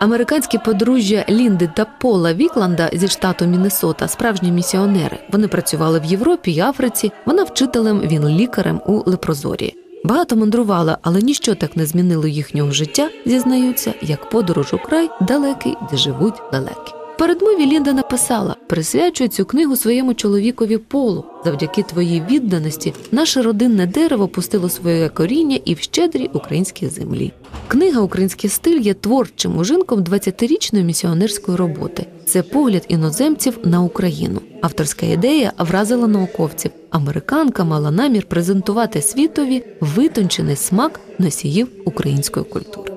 Американські подружжя Лінди та Пола Вікланда зі штату Міннесота справжні місіонери. Вони працювали в Європі й Африці. Вона вчителем, він лікарем у Лепрозорі. Багато мандрувала, але ніщо так не змінило їхнього життя, зізнаються, як подорож у край далекий, де живуть лелеки. Передмові Лінда написала: присвячую цю книгу своєму чоловікові Полу. Завдяки твоїй відданості наше родинне дерево пустило своє коріння і в щедрій українській землі. Книга Український стиль є творчим ужинком 20-річної місіонерської роботи. Це погляд іноземців на Україну. Авторська ідея вразила науковців. Американка мала намір презентувати світові витончений смак носіїв української культури.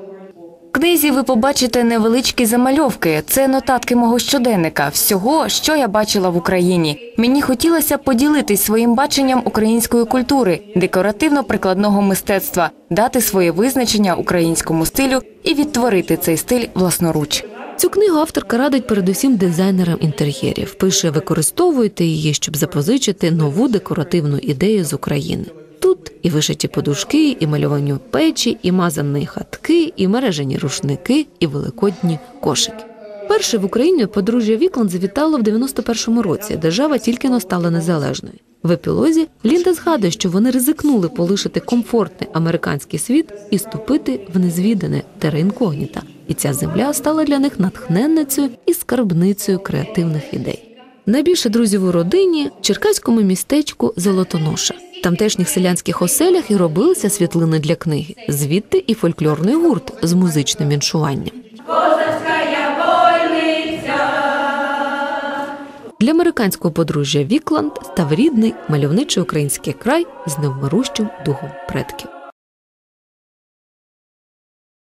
Книзі ви побачите невеличкі замальовки. Це нотатки мого щоденника, всього, що я бачила в Україні. Мені хотілося поділитись своїм баченням української культури, декоративно-прикладного мистецтва, дати своє визначення українському стилю і відтворити цей стиль власноруч. Цю книгу авторка радить передусім дизайнерам інтер'єрів. Пише, використовуйте її, щоб запозичити нову декоративну ідею з України. І вишиті подушки, і малювані печі, і мазані хатки, і мережені рушники, і великодні кошики. Перше в Україні подружжя Вікланд завітало в 91-му році. Держава тільки но стала незалежною. В епілозі Лінда згадує, що вони ризикнули полишити комфортний американський світ і ступити в незвідане тера інкогніта. І ця земля стала для них натхненницею і скарбницею креативних ідей. Найбільше друзів у родині черкаському містечку Золотоноша. Тамтешніх селянських оселях і робилися світлини для книги. Звідти і фольклорний гурт з музичним віншуванням. Для американського подружжя Вікланд став рідний мальовничий український край з невмирущим духом предків.